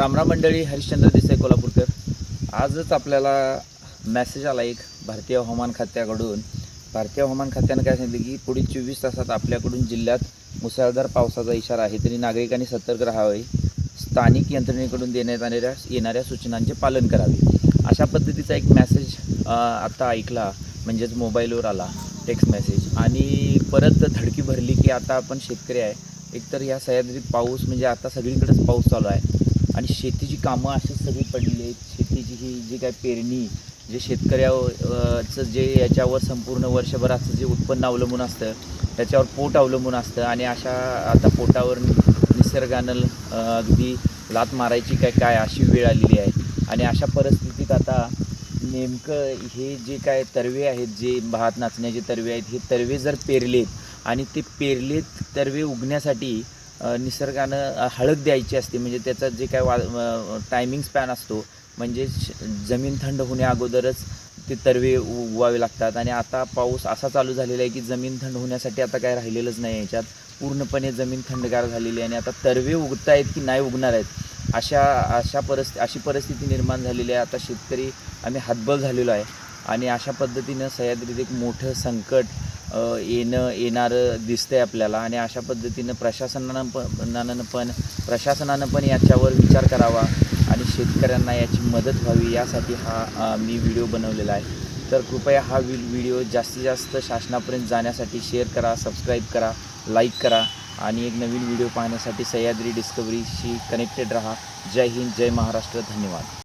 रामराम मंडळी हरिश्चंद्र देसाई कोल्हापूरकर. आजच आपल्याला मॅसेज आला एक भारतीय हवामान खात्याकडून. भारतीय हवामान खात्यानं काय सांगितलं की पुढील चोवीस तासात आपल्याकडून जिल्ह्यात मुसळधार पावसाचा इशारा आहे तरी नागरिकांनी सतर्क राहावे. स्थानिक यंत्रणेकडून देण्यात येणाऱ्या येणाऱ्या सूचनांचे पालन करावे. अशा पद्धतीचा एक मॅसेज आत्ता ऐकला. म्हणजेच मोबाईलवर आला टेक्स्ट मेसेज आणि परत धडकी भरली की आता आपण शेतकरी आहे. एकतर ह्या सह्याद्रीत पाऊस म्हणजे आता सगळीकडेच पाऊस चालू आहे. आणि शेतीची कामं अशी सगळी पडली आहेत. शेतीची ही जी काय पेरणी जे शेतकऱ्याचं जे याच्यावर संपूर्ण वर्षभराचं जे उत्पन्न अवलंबून असतं त्याच्यावर पोट अवलंबून असतं आणि अशा आता पोटावर निसर्गानं अगदी लात मारायची काय काय अशी वेळ आलेली आहे. आणि अशा परिस्थितीत आता नेमकं हे जे काय तरवे आहेत जे भात नाचण्याचे तरवे आहेत हे तरवे जर पेरलेत आणि ते पेरलेत तरवे उगण्यासाठी निसर्गानं हळद द्यायची असते. म्हणजे त्याचा जे काय वा टायमिंग स्पॅन असतो म्हणजे श- जमीन थंड होण्या अगोदरच ते तरवे उगवावे लागतात. आणि आता पाऊस असा चालू झालेला आहे की जमीन थंड होण्यासाठी आता काय राहिलेलंच नाही याच्यात पूर्णपणे जमीन थंडगार झालेली आहे आणि आता तरवे उगत आहेत की नाही उगणार आहेत अशा अशा परिस्थिती अशी परिस्थिती निर्माण झालेली आहे. आता शेतकरी आम्ही हातबल झालेलो आहे. आणि अशा पद्धतीनं सह्याद्रीत एक मोठं संकट येणं येणारं दिसतं आहे आपल्याला आणि अशा पद्धतीनं प्रशासनानं पण पण प्रशासनानं पण याच्यावर विचार करावा आणि शेतकऱ्यांना याची मदत व्हावी यासाठी हा मी व्हिडिओ बनवलेला आहे. तर कृपया हा व्हिडिओ जास्तीत जास्त शासनापर्यंत जाण्यासाठी शेअर करा सबस्क्राईब करा लाईक करा आणि एक नवीन व्हिडिओ पाहण्यासाठी सह्याद्री डिस्कवरीशी कनेक्टेड रहा. जय हिंद जय महाराष्ट्र धन्यवाद.